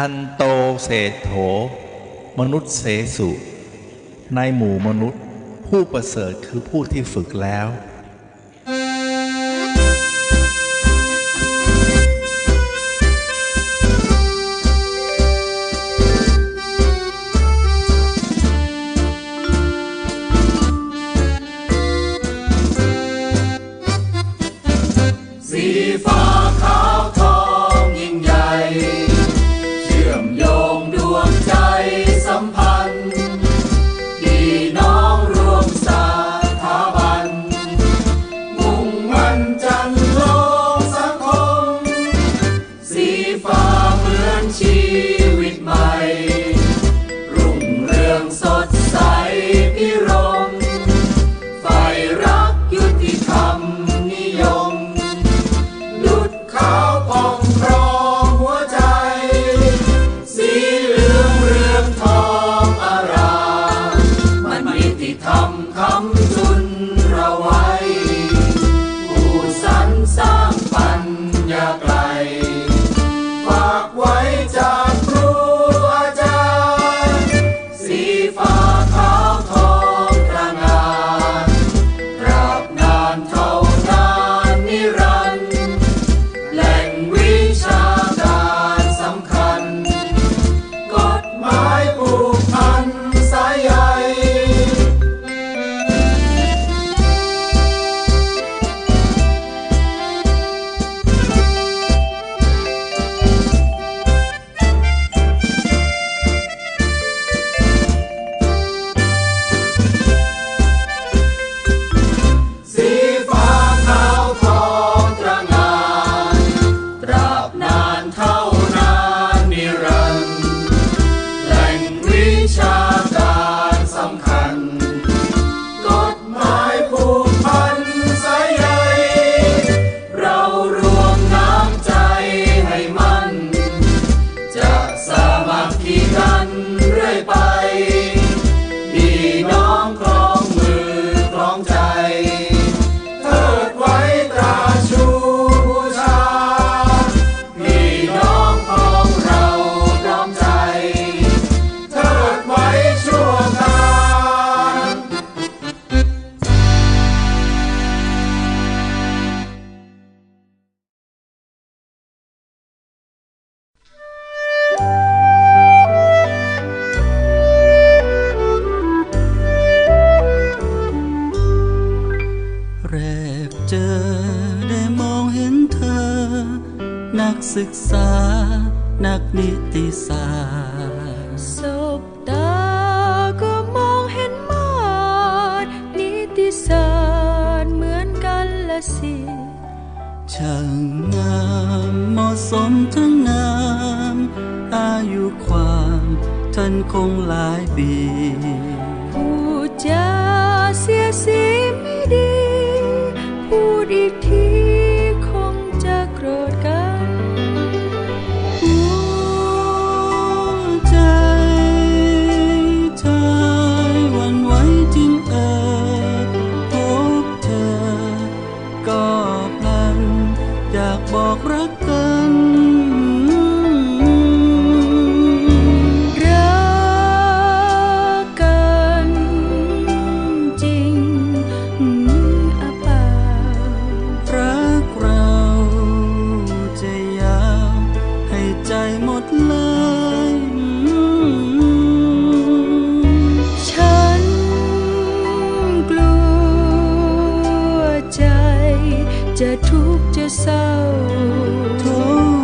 ทันโตเศษโถ มนุษย์เสสุ ในหมู่มนุษย์ ผู้ประเสริฐคือผู้ที่ฝึกแล้ว กที่กันเรื่อยไปักศึกษา นักนิติศาสตร์สบตาก็มองเห็นมาดนิติศาสตร์เหมือนกันละสิช่างงามเหมาะสมทั้งนามอายุความท่านคงหลายปี ใจหมดเลยฉันกลัวใจ จะทุกข์จะเศร้าทุก